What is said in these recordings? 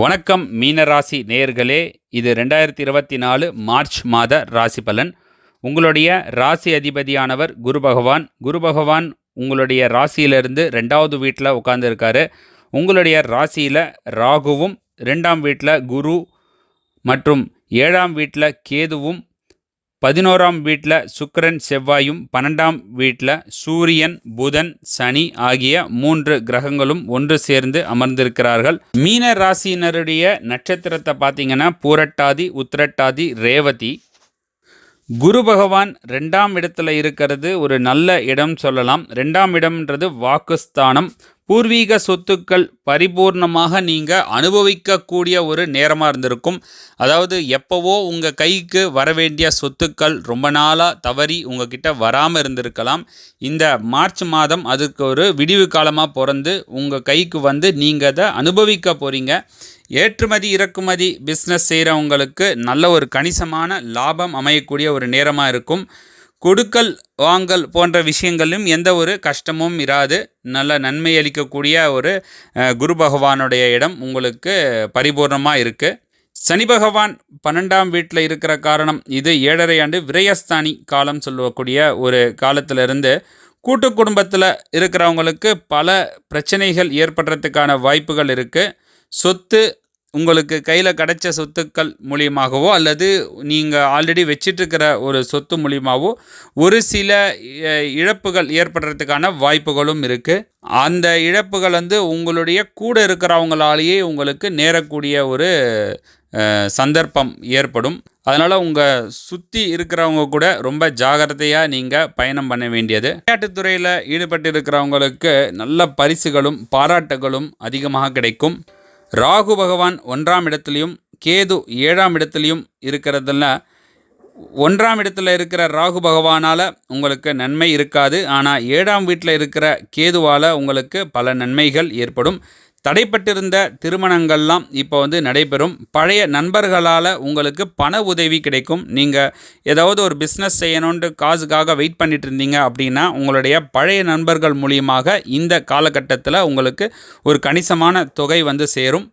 வணக்கம் மீனராசி நேயர்களே. இது ரெண்டாயிரத்தி இருபத்தி நாலு மார்ச் மாத ராசி பலன் உங்களுடைய ராசி அதிபதியானவர் குரு பகவான். குரு பகவான் உங்களுடைய ராசியிலிருந்து ரெண்டாவது வீட்டில் உட்காந்துருக்காரு உங்களுடைய ராசியில் ராகுவும் ரெண்டாம் வீட்டில் குரு மற்றும் ஏழாம் வீட்டில் கேதுவும் பதினோராம் வீட்டில் சுக்கரன் செவ்வாயும் பன்னெண்டாம் வீட்டில் சூரியன் புதன் சனி ஆகிய மூன்று கிரகங்களும் ஒன்று சேர்ந்து அமர்ந்திருக்கிறார்கள். மீன ராசியினருடைய நட்சத்திரத்தை பார்த்தீங்கன்னா பூரட்டாதி உத்திரட்டாதி ரேவதி. குரு பகவான் ரெண்டாம் இடத்துல இருக்கிறது ஒரு நல்ல இடம் சொல்லலாம். ரெண்டாம் இடம்ன்றது வாக்குஸ்தானம். பூர்வீக சொத்துக்கள் பரிபூர்ணமாக நீங்கள் அனுபவிக்கக்கூடிய ஒரு நேரமாக இருந்திருக்கும். அதாவது எப்போவோ உங்கள் கைக்கு வர வேண்டிய சொத்துக்கள் ரொம்ப நாளாக தவறி உங்ககிட்ட வராமல் இருந்திருக்கலாம். இந்த மார்ச் மாதம் அதுக்கு ஒரு விடிவு காலமாக பிறந்து உங்கள் கைக்கு வந்து நீங்கள் அதை அனுபவிக்க போகிறீங்க ஏற்றுமதி இறக்குமதி பிஸ்னஸ் செய்கிறவங்களுக்கு நல்ல ஒரு கணிசமான லாபம் அமையக்கூடிய ஒரு நேரமாக இருக்கும். கொடுக்கல் வாங்கல் போன்ற விஷயங்களிலும் எந்த ஒரு கஷ்டமும் இராது. நல்ல நன்மை அளிக்கக்கூடிய ஒரு குரு பகவானுடைய இடம் உங்களுக்கு பரிபூர்ணமாக இருக்குது சனி பகவான் பன்னெண்டாம் வீட்டில் இருக்கிற காரணம் இது ஏழரை ஆண்டு விரயஸ்தானி காலம் சொல்லக்கூடிய ஒரு காலத்திலிருந்து கூட்டு குடும்பத்தில் இருக்கிறவங்களுக்கு பல பிரச்சனைகள் ஏற்படுறதுக்கான வாய்ப்புகள் இருக்குது சொத்து உங்களுக்கு கையில் கிடைச்ச சொத்துக்கள் மூலியமாகவோ அல்லது நீங்கள் ஆல்ரெடி வச்சிட்ருக்கிற ஒரு சொத்து மூலியமாகவோ ஒரு சில இழப்புகள் ஏற்படுறதுக்கான வாய்ப்புகளும் இருக்குது அந்த இழப்புகள் வந்து உங்களுடைய கூட இருக்கிறவங்களாலேயே உங்களுக்கு நேரக்கூடிய ஒரு சந்தர்ப்பம் ஏற்படும். அதனால் உங்கள் சுற்றி இருக்கிறவங்க கூட ரொம்ப ஜாகிரதையாக நீங்கள் பயணம் பண்ண வேண்டியது. விளையாட்டுத்துறையில் ஈடுபட்டு இருக்கிறவங்களுக்கு நல்ல பரிசுகளும் பாராட்டுகளும் அதிகமாக கிடைக்கும். ராகு பகவான் ஒன்றாம் இடத்துலையும் கேது ஏழாம் இடத்துலையும் இருக்கிறதுல ஒன்றாம் இடத்துல இருக்கிற ராகு பகவானால் உங்களுக்கு நன்மை இருக்காது. ஆனால் ஏழாம் வீட்டில் இருக்கிற கேதுவால் உங்களுக்கு பல நன்மைகள் ஏற்படும். தடைப்பட்டிருந்த திருமணங்கள்லாம் இப்போ வந்து நடைபெறும். பழைய நண்பர்களால் உங்களுக்கு பண உதவி கிடைக்கும். நீங்கள் ஏதாவது ஒரு பிஸ்னஸ் செய்யணுன்ட்டு காசுக்காக வெயிட் பண்ணிட்டு இருந்தீங்க அப்படின்னா உங்களுடைய பழைய நண்பர்கள் மூலியமாக இந்த காலகட்டத்தில் உங்களுக்கு ஒரு கணிசமான தொகை வந்து சேரும்.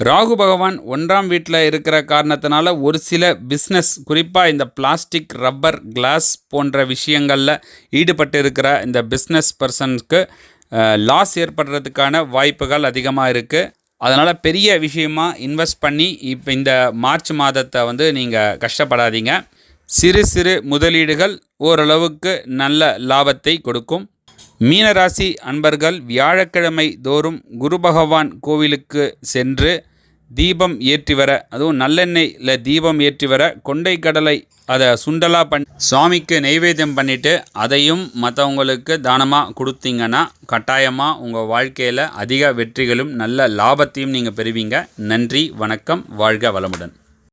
ராகு பகவான் ஒன்றாம் வீட்டில் இருக்கிற காரணத்தினால ஒரு சில பிஸ்னஸ் குறிப்பாக இந்த பிளாஸ்டிக் ரப்பர் கிளாஸ் போன்ற விஷயங்களில் ஈடுபட்டு இருக்கிற இந்த பிஸ்னஸ் பர்சன்ஸ்க்கு லாஸ் ஏற்படுறதுக்கான வாய்ப்புகள் அதிகமாக இருக்குது அதனால் பெரிய விஷயமா இன்வெஸ்ட் பண்ணி இப்போ இந்த மார்ச் மாதத்தை வந்து நீங்கள் கஷ்டப்படாதீங்க. சிறு சிறு முதலீடுகள் ஓரளவுக்கு நல்ல லாபத்தை கொடுக்கும். மீனராசி அன்பர்கள் வியாழக்கிழமை தோறும் குரு பகவான் கோவிலுக்கு சென்று தீபம் ஏற்றி வர அதுவும் நல்லெண்ணெயில் தீபம் ஏற்றி வர கொண்டை கடலை அதை சுண்டலாக பண் சுவாமிக்கு நெய்வேத்தியம் பண்ணிவிட்டு அதையும் மற்றவங்களுக்கு தானமாக கொடுத்தீங்கன்னா கட்டாயமாக உங்கள் வாழ்க்கையில் அதிக வெற்றிகளும் நல்ல லாபத்தையும் நீங்கள் பெறுவீங்க. நன்றி வணக்கம் வாழ்க வளமுடன்.